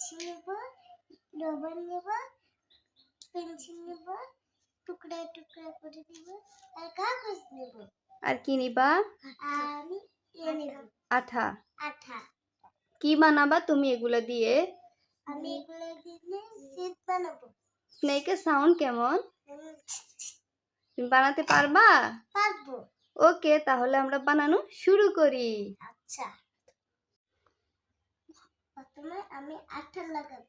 কাঁচি নেব রবার নেব পেন্সিল নেব টুকরা টুকরা করে দিব আর কাগজ নেব আর কি নিবা আমি আঠা আঠা কি বানাবা তুমি এগুলো দিয়ে আমি এগুলো দিয়ে শীত বানাবো স্নেকের সাউন্ড কেমন তুমি বানাতে পারবা পারব ওকে তাহলে আমরা বানানো শুরু করি আচ্ছা প্রথমে আমি আঠা লাগাবো।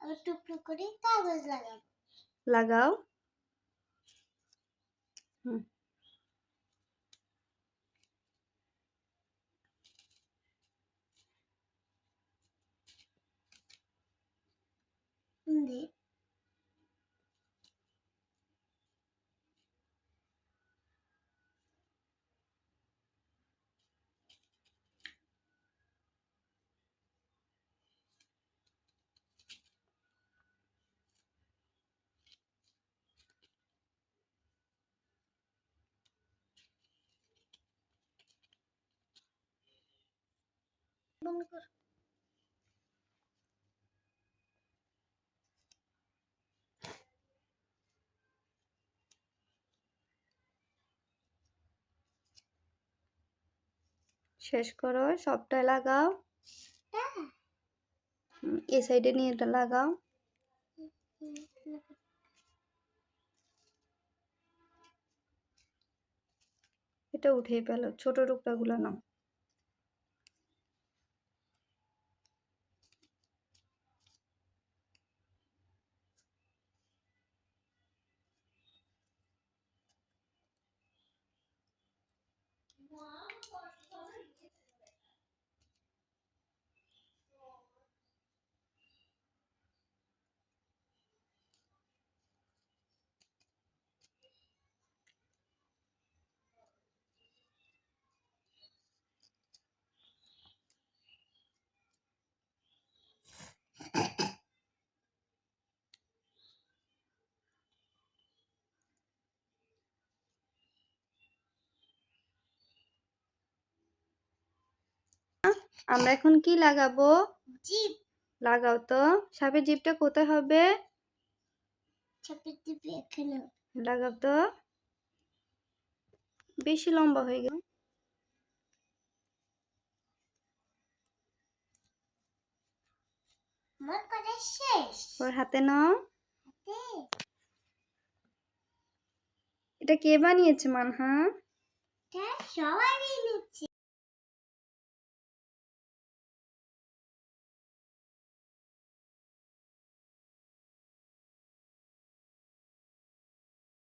আমি টুকরো করে কাগজ লাগাবো। লাগাও। হুম দিয়ে বন্ধ কর শেষ করো সবটাই লাগাও। এ সাইডে নিয়ে এটা লাগাও। এটা উঠিয়ে ফেলো ছোট টুকরাগুলো নাও। আমরা এখন কি লাগাবো? জিপ। লাগাও তো। সাপের জিপটা কোথায় হবে? এখানে। লাগাও তো। বেশি লম্বা হয়ে গেল। ওর হাতে নাও। এটা কে বানিয়েছে মানহা? সবাই